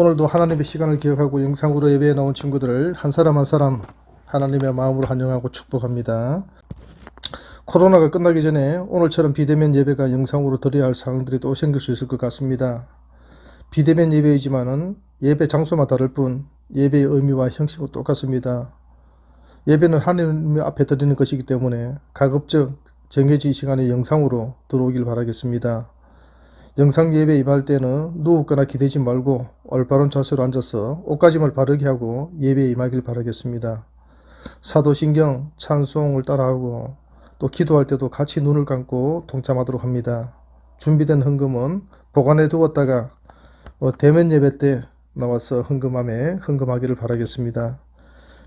오늘도 하나님의 시간을 기억하고 영상으로 예배에 나온 친구들을 한 사람 한 사람 하나님의 마음으로 환영하고 축복합니다. 코로나가 끝나기 전에 오늘처럼 비대면 예배가 영상으로 드려야 할 상황들이 또 생길 수 있을 것 같습니다. 비대면 예배이지만은 예배 장소만 다를 뿐 예배의 의미와 형식은 똑같습니다. 예배는 하나님 앞에 드리는 것이기 때문에 가급적 정해진 시간에 영상으로 들어오길 바라겠습니다. 영상 예배 임할 때는 누웠거나 기대지 말고 올바른 자세로 앉아서 옷가짐을 바르게 하고 예배에 임하길 바라겠습니다. 사도신경 찬송을 따라하고 또 기도할 때도 같이 눈을 감고 동참하도록 합니다. 준비된 헌금은 보관해 두었다가 어, 대면 예배 때 나와서 헌금함에 헌금하기를 바라겠습니다.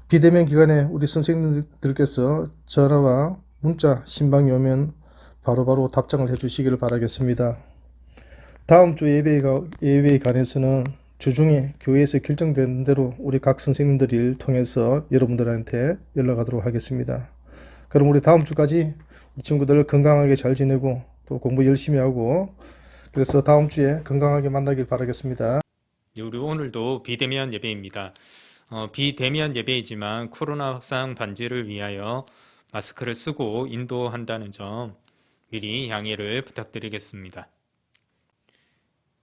비대면 기간에 우리 선생님들께서 전화와 문자 신방이 오면 바로바로 답장을 해주시기를 바라겠습니다. 다음 주 예배에, 가- 예배에 관해서는 주중에 교회에서 결정된 대로 우리 각 선생님들을 통해서 여러분들한테 연락하도록 하겠습니다. 그럼 우리 다음 주까지 이 친구들 건강하게 잘 지내고 또 공부 열심히 하고 그래서 다음 주에 건강하게 만나길 바라겠습니다. 네, 우리 오늘도 비대면 예배입니다. 어, 비대면 예배이지만 코로나 확산 방지를 위하여 마스크를 쓰고 인도한다는 점 미리 양해를 부탁드리겠습니다.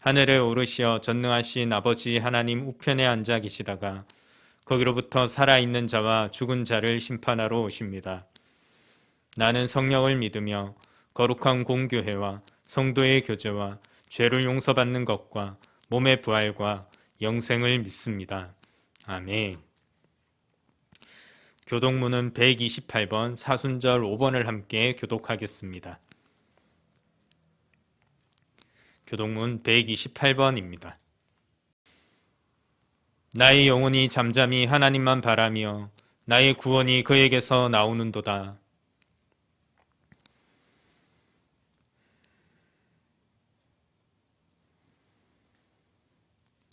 하늘에 오르시어 전능하신 아버지 하나님 우편에 앉아 계시다가 거기로부터 살아있는 자와 죽은 자를 심판하러 오십니다. 나는 성령을 믿으며 거룩한 공교회와 성도의 교제와 죄를 용서받는 것과 몸의 부활과 영생을 믿습니다. 아멘. 교독문은 128번 사순절 5번을 함께 교독하겠습니다. 교독문 128번입니다. 나의 영혼이 잠잠히 하나님만 바라며 나의 구원이 그에게서 나오는도다.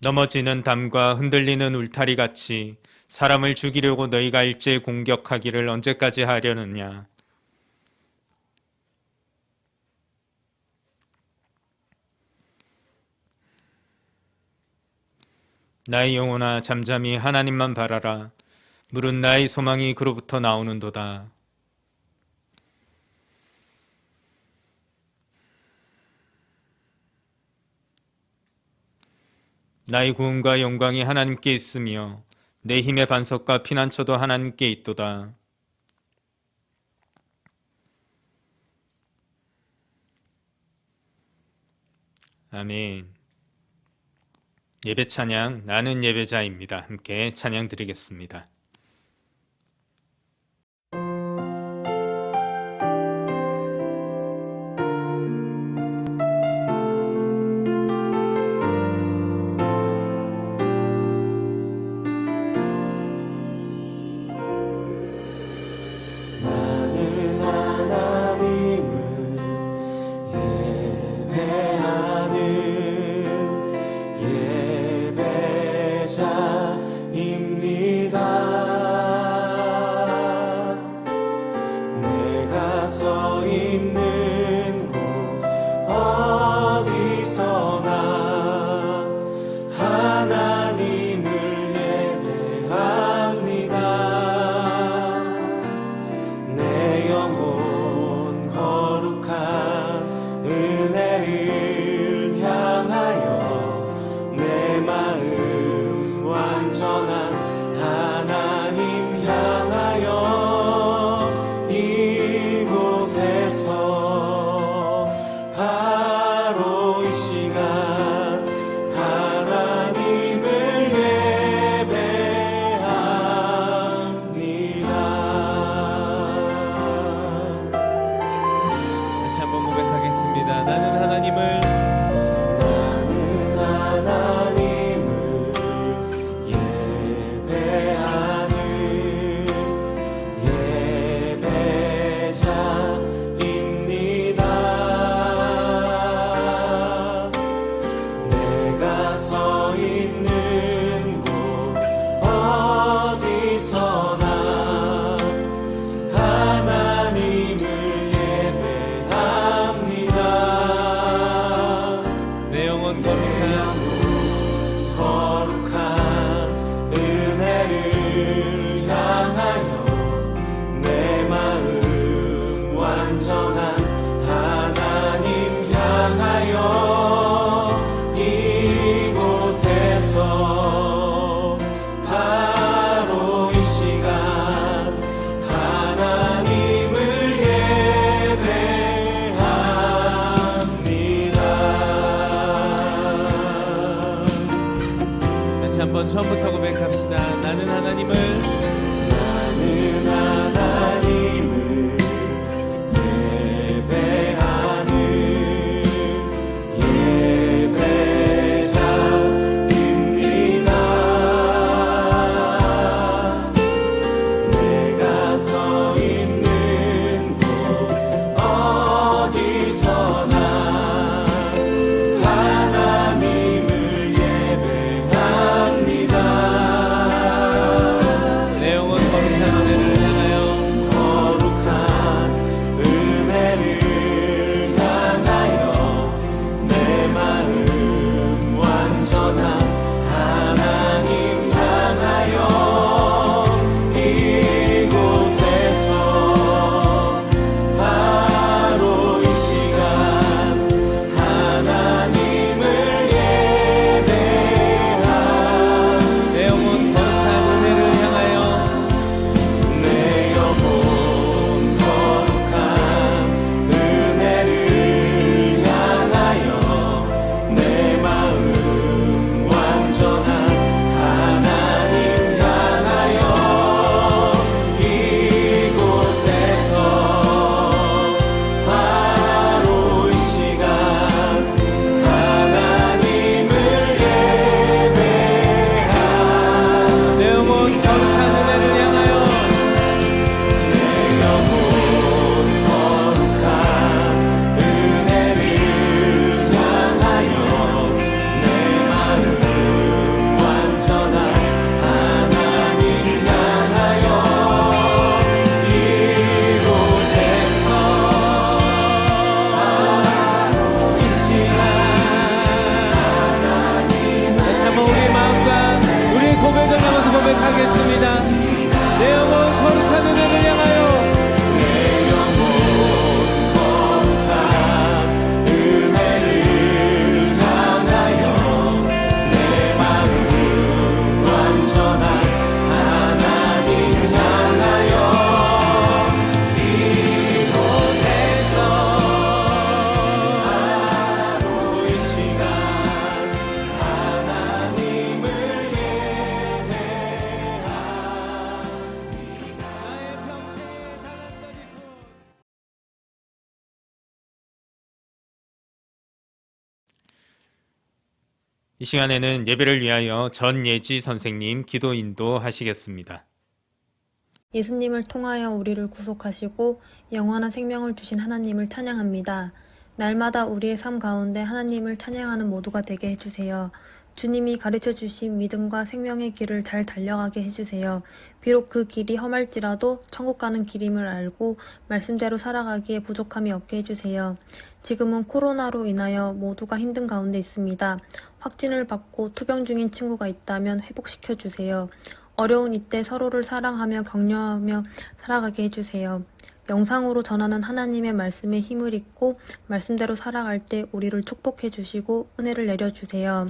넘어지는 담과 흔들리는 울타리 같이 사람을 죽이려고 너희가 일제 공격하기를 언제까지 하려느냐? 나의 영혼아 잠잠히 하나님만 바라라. 물은 나의 소망이 그로부터 나오는도다. 나의 구원과 영광이 하나님께 있으며 내 힘의 반석과 피난처도 하나님께 있도다. 아멘. 예배 찬양 나는 예배자입니다. 함께 찬양 드리겠습니다. 시간에는 예배를 위하여 전예지 선생님 기도 인도 하시겠습니다. 예수님을 통하여 우리를 구속하시고 영원한 생명을 주신 하나님을 찬양합니다. 날마다 우리의 삶 가운데 하나님을 찬양하는 모두가 되게 해주세요. 주님이 가르쳐 주신 믿음과 생명의 길을 잘 달려가게 해주세요. 비록 그 길이 험할지라도 천국 가는 길임을 알고 말씀대로 살아가기에 부족함이 없게 해주세요. 지금은 코로나로 인하여 모두가 힘든 가운데 있습니다. 확진을 받고 투병 중인 친구가 있다면 회복시켜 주세요. 어려운 이때 서로를 사랑하며 격려하며 살아가게 해주세요. 영상으로 전하는 하나님의 말씀에 힘을 잊고 말씀대로 살아갈 때 우리를 축복해 주시고 은혜를 내려 주세요.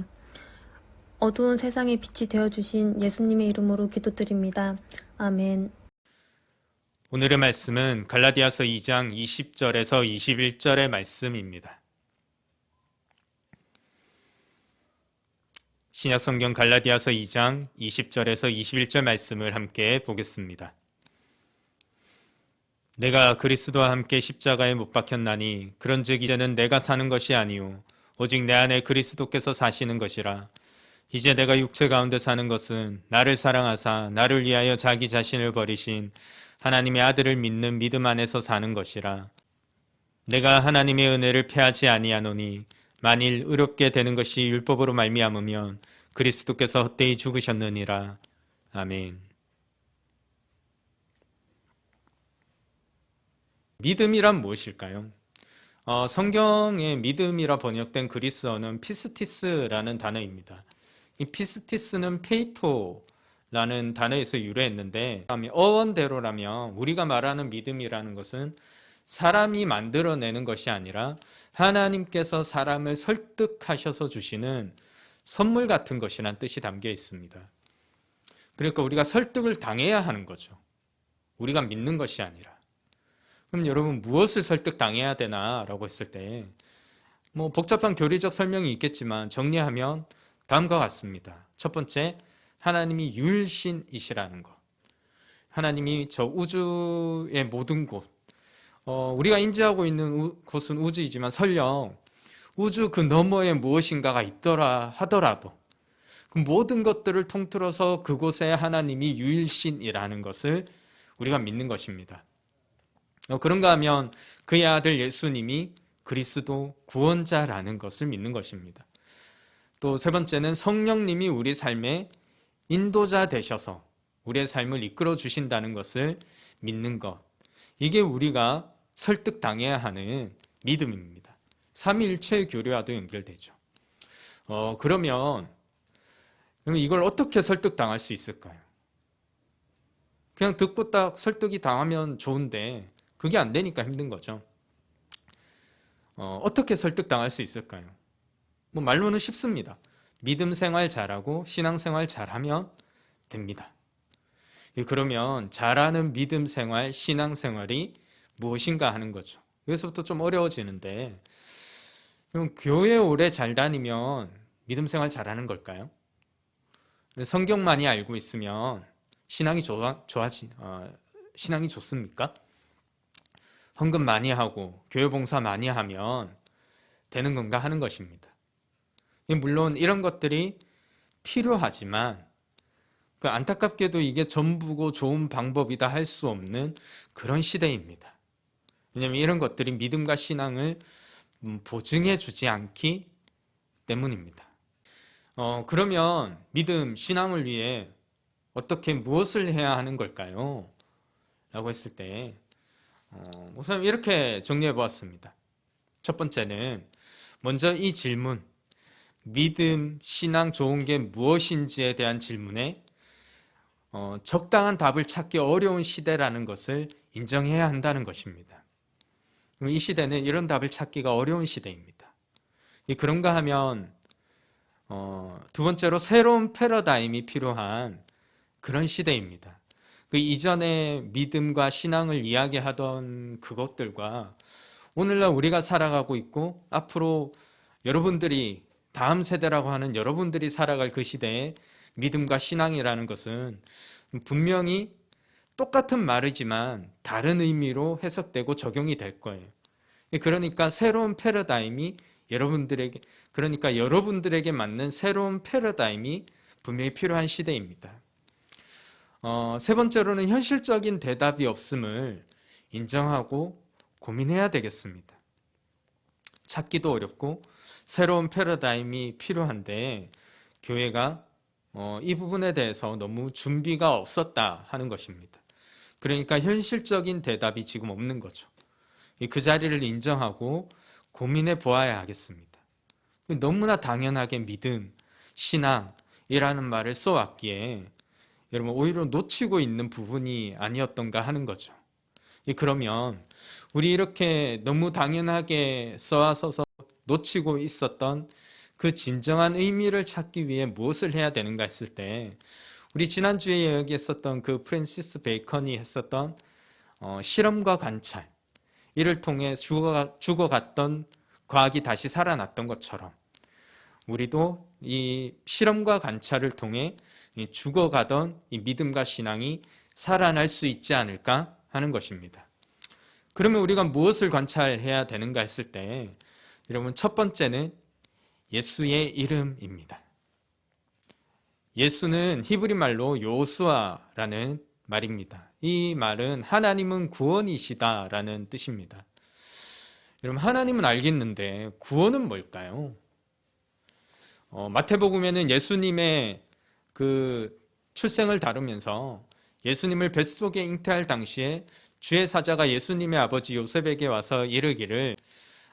어두운 세상의 빛이 되어 주신 예수님의 이름으로 기도드립니다. 아멘. 오늘의 말씀은 갈라디아서 2장 20절에서 21절의 말씀입니다. 신약 성경 갈라디아서 2장 20절에서 21절 말씀을 함께 보겠습니다. 내가 그리스도와 함께 십자가에 못 박혔나니 그런즉 이제는 내가 사는 것이 아니요 오직 내 안에 그리스도께서 사시는 것이라 이제 내가 육체 가운데 사는 것은 나를 사랑하사 나를 위하여 자기 자신을 버리신 하나님의 아들을 믿는 믿음 안에서 사는 것이라. 내가 하나님의 은혜를 패하지 아니하노니 만일 의롭게 되는 것이 율법으로 말미암으면 그리스도께서 헛되이 죽으셨느니라. 아멘. 믿음이란 무엇일까요? 어, 성경의 믿음이라 번역된 그리스어는 피스티스라는 단어입니다. 이 피스티스는 페이토라는 단어에서 유래했는데 어원대로라면 우리가 말하는 믿음이라는 것은 사람이 만들어내는 것이 아니라 하나님께서 사람을 설득하셔서 주시는 선물 같은 것이란 뜻이 담겨 있습니다. 그러니까 우리가 설득을 당해야 하는 거죠. 우리가 믿는 것이 아니라. 그럼 여러분 무엇을 설득당해야 되나라고 했을 때 뭐 복잡한 교리적 설명이 있겠지만 정리하면 다음과 같습니다. 첫 번째, 하나님이 유일신이시라는 것. 하나님이 저 우주의 모든 곳, 어, 우리가 인지하고 있는 우- 곳은 우주이지만 설령 우주 그 너머에 무엇인가가 있더라 하더라도 그 모든 것들을 통틀어서 그곳에 하나님이 유일신이라는 것을 우리가 믿는 것입니다. 어, 그런가 하면 그의 아들 예수님이 그리스도 구원자라는 것을 믿는 것입니다. 또 세 번째는 성령님이 우리 삶의 인도자 되셔서 우리의 삶을 이끌어 주신다는 것을 믿는 것. 이게 우리가 설득당해야 하는 믿음입니다. 삼위일체 교류와도 연결되죠. 어, 그러면, 이걸 어떻게 설득당할 수 있을까요? 그냥 듣고 딱 설득이 당하면 좋은데 그게 안 되니까 힘든 거죠. 어, 어떻게 설득당할 수 있을까요? 뭐 말로는 쉽습니다. 믿음 생활 잘하고 신앙 생활 잘하면 됩니다. 예, 그러면 잘하는 믿음 생활, 신앙 생활이 무엇인가 하는 거죠. 여기서부터 좀 어려워지는데, 그럼 교회 오래 잘 다니면 믿음 생활 잘하는 걸까요? 성경 많이 알고 있으면 신앙이 좋아, 좋아지, 어, 신앙이 좋습니까? 헌금 많이 하고 교회 봉사 많이 하면 되는 건가 하는 것입니다. 예, 물론 이런 것들이 필요하지만 그 안타깝게도 이게 전부고 좋은 방법이다 할 수 없는 그런 시대입니다. 왜냐하면 이런 것들이 믿음과 신앙을 음, 보증해 주지 않기 때문입니다. 어, 그러면 믿음, 신앙을 위해 어떻게 무엇을 해야 하는 걸까요? 라고 했을 때 어, 우선 이렇게 정리해 보았습니다. 첫 번째는 먼저 이 질문, 믿음, 신앙 좋은 게 무엇인지에 대한 질문에 어, 적당한 답을 찾기 어려운 시대라는 것을 인정해야 한다는 것입니다. 이 시대는 이런 답을 찾기가 어려운 시대입니다. 이 그런가 하면 어, 두 번째로 새로운 패러다임이 필요한 그런 시대입니다. 그 이전에 믿음과 신앙을 이야기하던 그것들과 오늘날 우리가 살아가고 있고 앞으로 여러분들이 다음 세대라고 하는 여러분들이 살아갈 그 시대에 믿음과 신앙이라는 것은 분명히 똑같은 말이지만 다른 의미로 해석되고 적용이 될 거예요. 그러니까 새로운 패러다임이 여러분들에게 그러니까 여러분들에게 맞는 새로운 패러다임이 분명히 필요한 시대입니다. 어, 세 번째로는 현실적인 대답이 없음을 인정하고 고민해야 되겠습니다. 찾기도 어렵고 새로운 패러다임이 필요한데 교회가 어, 이 부분에 대해서 너무 준비가 없었다 하는 것입니다. 그러니까 현실적인 대답이 지금 없는 거죠. 그 자리를 인정하고 고민해 보아야 하겠습니다. 너무나 당연하게 믿음, 신앙이라는 말을 써왔기에 여러분 오히려 놓치고 있는 부분이 아니었던가 하는 거죠. 그러면 우리 이렇게 너무 당연하게 써와서서 놓치고 있었던 그 진정한 의미를 찾기 위해 무엇을 해야 되는가 했을 때 우리 지난주에 이야기했었던 그 프랜시스 베이컨이 했었던 어, 실험과 관찰 이를 통해 죽어가, 죽어갔던 과학이 다시 살아났던 것처럼 우리도 이 실험과 관찰을 통해 이 죽어가던 이 믿음과 신앙이 살아날 수 있지 않을까 하는 것입니다. 그러면 우리가 무엇을 관찰해야 되는가 했을 때 여러분 첫 번째는 예수의 이름입니다. 예수는 히브리 말로 요수아라는 말입니다. 이 말은 하나님은 구원이시다라는 뜻입니다. 여러분 하나님은 알겠는데 구원은 뭘까요? 어, 마태복음에는 예수님의 그 출생을 다루면서 예수님을 뱃속에 잉태할 당시에 주의 사자가 예수님의 아버지 요셉에게 와서 이르기를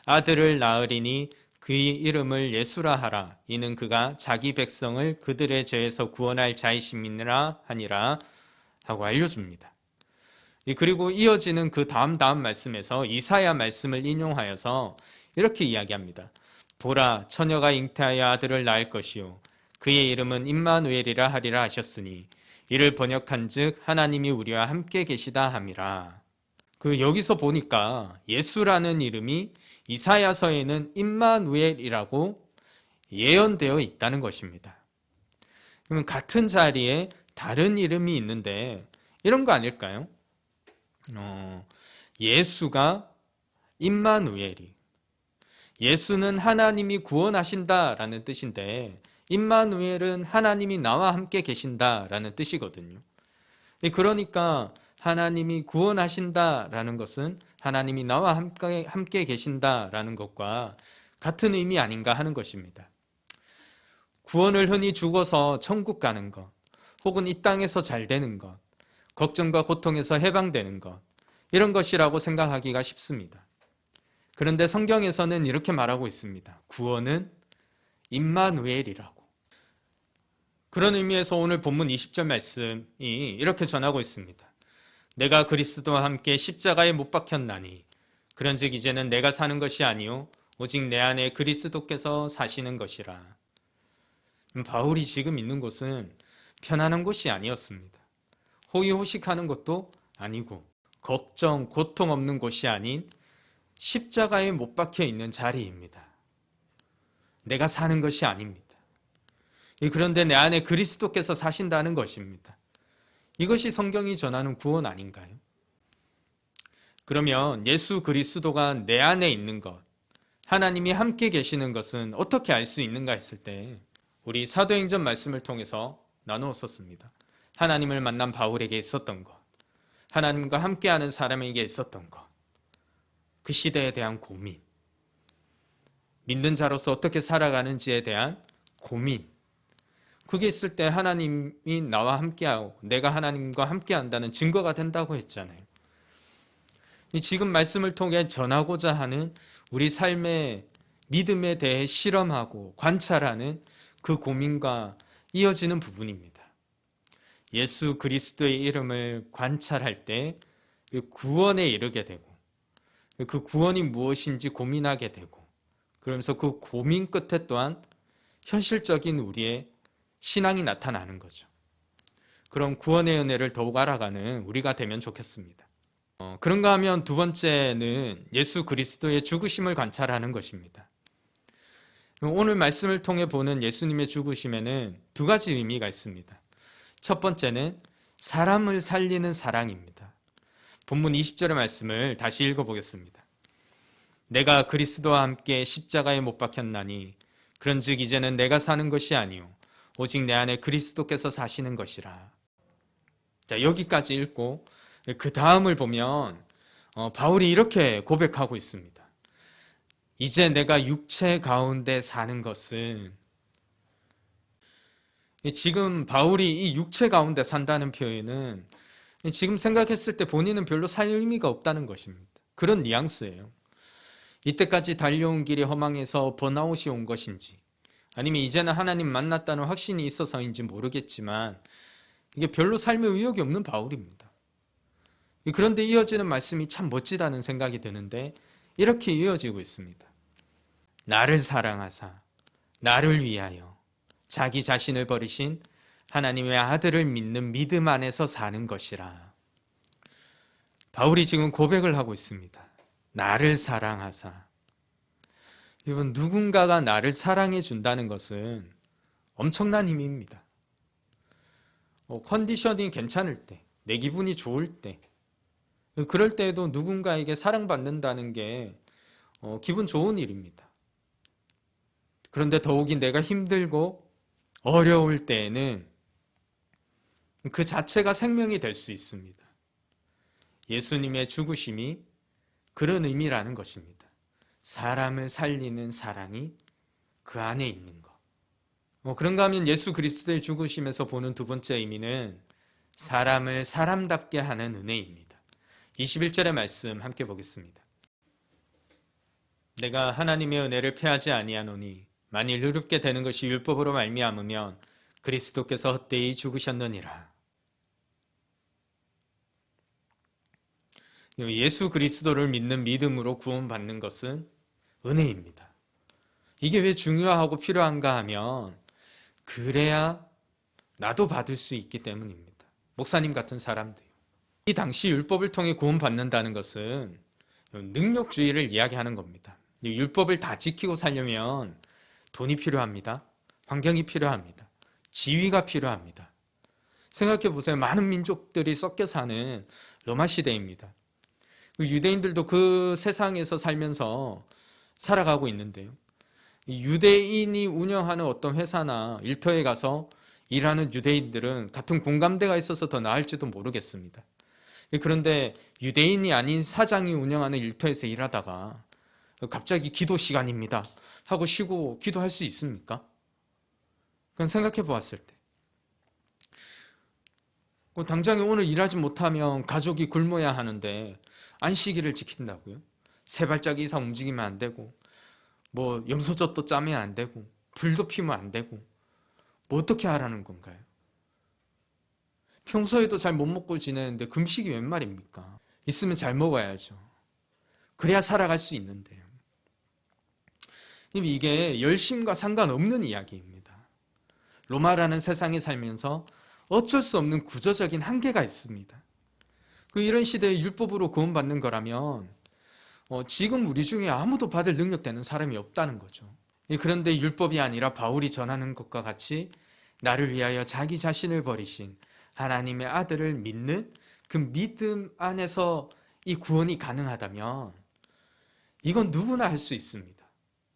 아들을 낳으리니 그의 이름을 예수라 하라 이는 그가 자기 백성을 그들의 죄에서 구원할 자이심이니라 하니라 하고 알려줍니다. 그리고 이어지는 그 다음 다음 말씀에서 이사야 말씀을 인용하여서 이렇게 이야기합니다. 보라 처녀가 잉태하여 아들을 낳을 것이요 그의 이름은 임마누엘이라 하리라 하셨으니 이를 번역한즉 하나님이 우리와 함께 계시다 함이라. 그 여기서 보니까 예수라는 이름이 이사야서에는 임마누엘이라고 예언되어 있다는 것입니다. 그러면 같은 자리에 다른 이름이 있는데 이런 거 아닐까요? 어, 예수가 임마누엘이 예수는 하나님이 구원하신다라는 뜻인데 임마누엘은 하나님이 나와 함께 계신다라는 뜻이거든요. 그러니까 하나님이 구원하신다라는 것은 하나님이 나와 함께, 함께 계신다라는 것과 같은 의미 아닌가 하는 것입니다. 구원을 흔히 죽어서 천국 가는 것, 혹은 이 땅에서 잘 되는 것, 걱정과 고통에서 해방되는 것, 이런 것이라고 생각하기가 쉽습니다. 그런데 성경에서는 이렇게 말하고 있습니다. 구원은 임마누엘이라고. 그런 의미에서 오늘 본문 20절 말씀이 이렇게 전하고 있습니다. 내가 그리스도와 함께 십자가에 못 박혔나니 그런즉 이제는 내가 사는 것이 아니요 오직 내 안에 그리스도께서 사시는 것이라. 음, 바울이 지금 있는 곳은 편안한 곳이 아니었습니다. 호의호식하는 것도 아니고 걱정, 고통 없는 곳이 아닌 십자가에 못 박혀 있는 자리입니다. 내가 사는 것이 아닙니다. 그런데 내 안에 그리스도께서 사신다는 것입니다. 이것이 성경이 전하는 구원 아닌가요? 그러면 예수 그리스도가 내 안에 있는 것, 하나님이 함께 계시는 것은 어떻게 알 수 있는가 했을 때 우리 사도행전 말씀을 통해서 나누었었습니다. 하나님을 만난 바울에게 있었던 것, 하나님과 함께하는 사람에게 있었던 것, 그 시대에 대한 고민, 믿는 자로서 어떻게 살아가는지에 대한 고민, 그게 있을 때 하나님이 나와 함께하고 내가 하나님과 함께한다는 증거가 된다고 했잖아요. 지금 말씀을 통해 전하고자 하는 우리 삶의 믿음에 대해 실험하고 관찰하는 그 고민과 이어지는 부분입니다. 예수 그리스도의 이름을 관찰할 때 구원에 이르게 되고 그 구원이 무엇인지 고민하게 되고 그러면서 그 고민 끝에 또한 현실적인 우리의 신앙이 나타나는 거죠. 그런 구원의 은혜를 더욱 알아가는 우리가 되면 좋겠습니다. 어, 그런가 하면 두 번째는 예수 그리스도의 죽으심을 관찰하는 것입니다. 오늘 말씀을 통해 보는 예수님의 죽으심에는 두 가지 의미가 있습니다. 첫 번째는 사람을 살리는 사랑입니다. 본문 20절의 말씀을 다시 읽어보겠습니다. 내가 그리스도와 함께 십자가에 못 박혔나니 그런즉 이제는 내가 사는 것이 아니요 오직 내 안에 그리스도께서 사시는 것이라. 자, 여기까지 읽고 그 다음을 보면 어, 바울이 이렇게 고백하고 있습니다. 이제 내가 육체 가운데 사는 것은 지금 바울이 이 육체 가운데 산다는 표현은 지금 생각했을 때 본인은 별로 살 의미가 없다는 것입니다. 그런 뉘앙스예요. 이때까지 달려온 길이 허망해서 번아웃이 온 것인지 아니면 이제는 하나님 만났다는 확신이 있어서인지 모르겠지만 이게 별로 삶의 의욕이 없는 바울입니다. 그런데 이어지는 말씀이 참 멋지다는 생각이 드는데 이렇게 이어지고 있습니다. 나를 사랑하사 나를 위하여 자기 자신을 버리신 하나님의 아들을 믿는 믿음 안에서 사는 것이라. 바울이 지금 고백을 하고 있습니다. 나를 사랑하사 여러분 누군가가 나를 사랑해 준다는 것은 엄청난 힘입니다. 어, 컨디션이 괜찮을 때, 내 기분이 좋을 때, 그럴 때에도 누군가에게 사랑받는다는 게 어, 기분 좋은 일입니다. 그런데 더욱이 내가 힘들고 어려울 때에는 그 자체가 생명이 될 수 있습니다. 예수님의 죽으심이 그런 의미라는 것입니다. 사람을 살리는 사랑이 그 안에 있는 것. 뭐 그런가 하면 예수 그리스도의 죽으심에서 보는 두 번째 의미는 사람을 사람답게 하는 은혜입니다. 21절의 말씀 함께 보겠습니다. 내가 하나님의 은혜를 패하지 아니하노니 만일 의롭게 되는 것이 율법으로 말미암으면 그리스도께서 헛되이 죽으셨느니라. 예수 그리스도를 믿는 믿음으로 구원받는 것은 은혜입니다. 이게 왜 중요하고 필요한가 하면 그래야 나도 받을 수 있기 때문입니다. 목사님 같은 사람도요. 이 당시 율법을 통해 구원받는다는 것은 능력주의를 이야기하는 겁니다. 율법을 다 지키고 살려면 돈이 필요합니다. 환경이 필요합니다. 지위가 필요합니다. 생각해 보세요. 많은 민족들이 섞여 사는 로마 시대입니다. 그 유대인들도 그 세상에서 살면서 살아가고 있는데요. 이 유대인이 운영하는 어떤 회사나 일터에 가서 일하는 유대인들은 같은 공감대가 있어서 더 나을지도 모르겠습니다. 그런데 유대인이 아닌 사장이 운영하는 일터에서 일하다가 갑자기 기도 시간입니다. 하고 쉬고 기도할 수 있습니까? 그건 생각해 보았을 때. 그 당장에 오늘 일하지 못하면 가족이 굶어야 하는데 안식일을 지킨다고요? 세 발짝 이상 움직이면 안 되고, 뭐 염소젖도 짜면 안 되고, 불도 피우면 안 되고, 뭐 어떻게 하라는 건가요? 평소에도 잘 못 먹고 지내는데 금식이 웬 말입니까? 있으면 잘 먹어야죠. 그래야 살아갈 수 있는데요. 이게 열심과 상관없는 이야기입니다. 로마라는 세상에 살면서 어쩔 수 없는 구조적인 한계가 있습니다. 그 이런 시대에 율법으로 구원받는 거라면 어, 지금 우리 중에 아무도 받을 능력 되는 사람이 없다는 거죠. 예, 그런데 율법이 아니라 바울이 전하는 것과 같이 나를 위하여 자기 자신을 버리신 하나님의 아들을 믿는 그 믿음 안에서 이 구원이 가능하다면 이건 누구나 할 수 있습니다.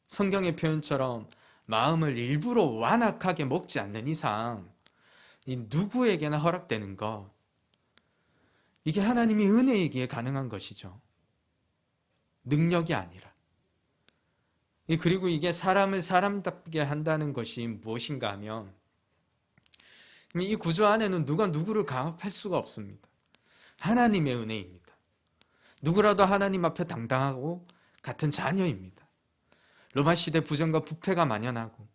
성경의 표현처럼 마음을 일부러 완악하게 먹지 않는 이상 이 누구에게나 허락되는 것 이게 하나님이 은혜이기에 가능한 것이죠. 능력이 아니라. 이 그리고 이게 사람을 사람답게 한다는 것이 무엇인가 하면 이 구조 안에는 누가 누구를 강압할 수가 없습니다. 하나님의 은혜입니다. 누구라도 하나님 앞에 당당하고 같은 자녀입니다. 로마 시대 부정과 부패가 만연하고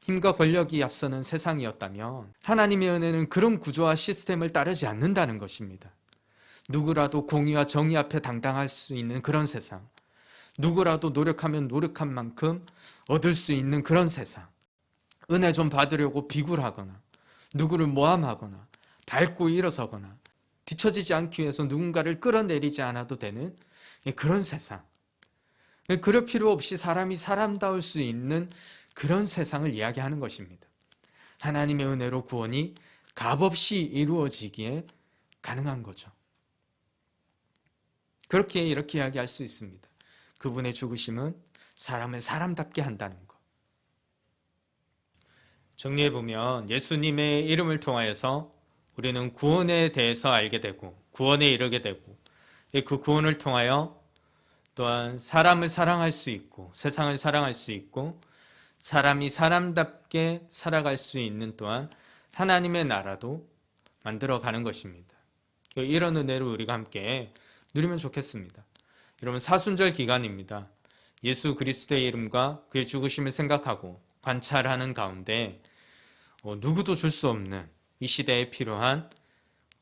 힘과 권력이 앞서는 세상이었다면 하나님의 은혜는 그런 구조와 시스템을 따르지 않는다는 것입니다. 누구라도 공의와 정의 앞에 당당할 수 있는 그런 세상. 누구라도 노력하면 노력한 만큼 얻을 수 있는 그런 세상. 은혜 좀 받으려고 비굴하거나 누구를 모함하거나 밟고 일어서거나 뒤처지지 않기 위해서 누군가를 끌어내리지 않아도 되는 그런 세상. 그럴 필요 없이 사람이 사람다울 수 있는 그런 세상을 이야기하는 것입니다. 하나님의 은혜로 구원이 값없이 이루어지기에 가능한 거죠. 그렇게 이렇게 이야기할 수 있습니다. 그분의 죽으심은 사람을 사람답게 한다는 것. 정리해 보면 예수님의 이름을 통하여서 우리는 구원에 대해서 알게 되고 구원에 이르게 되고 그 구원을 통하여 또한 사람을 사랑할 수 있고 세상을 사랑할 수 있고 사람이 사람답게 살아갈 수 있는 또한 하나님의 나라도 만들어 가는 것입니다. 이런 은혜를 우리가 함께 누리면 좋겠습니다. 여러분 사순절 기간입니다. 예수 그리스도의 이름과 그의 죽으심을 생각하고 관찰하는 가운데 어, 누구도 줄 수 없는 이 시대에 필요한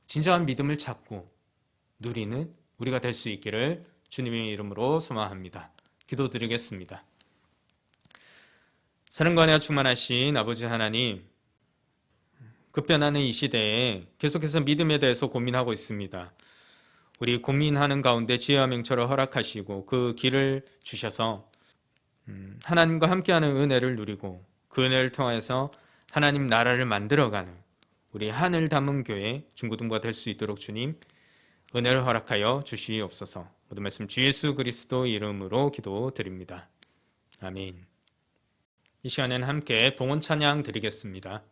진정한 믿음을 찾고 누리는 우리가 될 수 있기를 주님의 이름으로 소망합니다. 기도드리겠습니다. 사랑관에 충만하신 아버지 하나님, 급변하는 이 시대에 계속해서 믿음에 대해서 고민하고 있습니다. 우리 고민하는 가운데 지혜와 명철을 허락하시고 그 길을 주셔서 음, 하나님과 함께하는 은혜를 누리고 그 은혜를 통해서 하나님 나라를 만들어가는 우리 하늘 담은 교회 중고등부가 될 수 있도록 주님 은혜를 허락하여 주시옵소서. 모든 말씀 주 예수 그리스도 이름으로 기도드립니다. 아멘. 이 시간에는 함께 봉헌 찬양 드리겠습니다.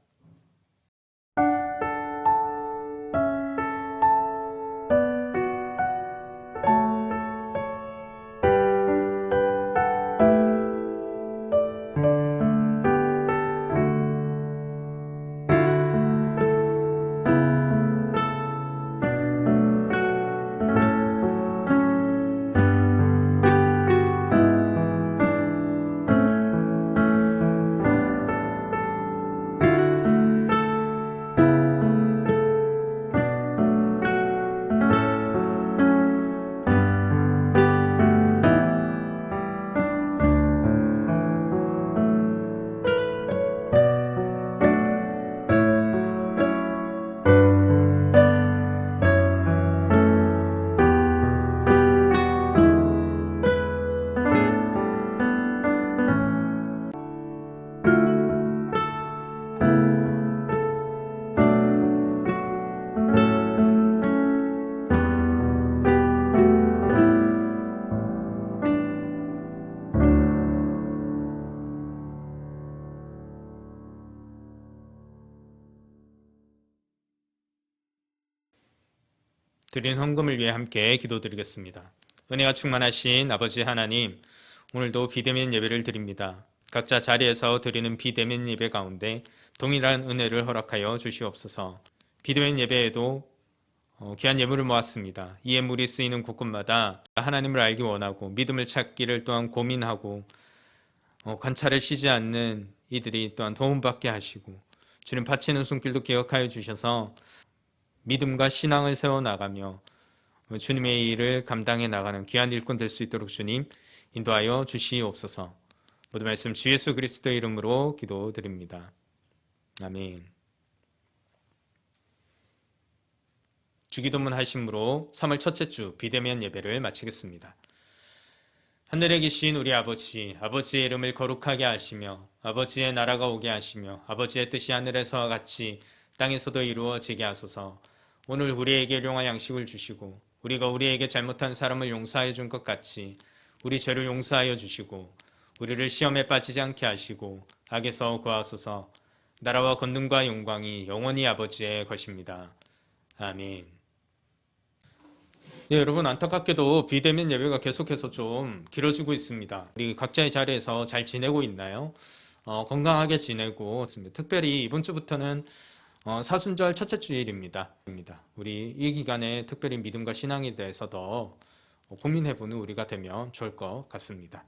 드린 헌금을 위해 함께 기도드리겠습니다. 은혜가 충만하신 아버지 하나님, 오늘도 비대면 예배를 드립니다. 각자 자리에서 드리는 비대면 예배 가운데 동일한 은혜를 허락하여 주시옵소서. 비대면 예배에도 어, 귀한 예물을 모았습니다. 이 예물이 쓰이는 곳곳마다 하나님을 알기 원하고 믿음을 찾기를 또한 고민하고 어, 관찰을 쉬지 않는 이들이 또한 도움받게 하시고 주님 바치는 손길도 기억하여 주셔서 믿음과 신앙을 세워 나가며 어, 주님의 일을 감당해 나가는 귀한 일꾼 될 수 있도록 주님 인도하여 주시옵소서. 모든 말씀 주 예수 그리스도의 이름으로 기도드립니다. 아멘. 주기도문 하심으로 3월 첫째 주 비대면 예배를 마치겠습니다. 하늘에 계신 우리 아버지, 아버지의 이름을 거룩하게 하시며 아버지의 나라가 오게 하시며 아버지의 뜻이 하늘에서와 같이 땅에서도 이루어지게 하소서. 오늘 우리에게 일용할 양식을 주시고 우리가 우리에게 잘못한 사람을 용서하여 준 것 같이 우리 죄를 용서하여 주시고 우리를 시험에 빠지지 않게 하시고 악에서 구하소서. 나라와 권능과 영광이 영원히 아버지의 것입니다. 아멘. 네, 여러분 안타깝게도 비대면 예배가 계속해서 좀 길어지고 있습니다. 우리 각자의 자리에서 잘 지내고 있나요? 어, 건강하게 지내고 있습니다. 특별히 이번 주부터는 어, 사순절 첫째 주일입니다. 입니다. 우리 이 기간에 특별히 믿음과 신앙에 대해서 더 고민해보는 우리가 되면 좋을 것 같습니다.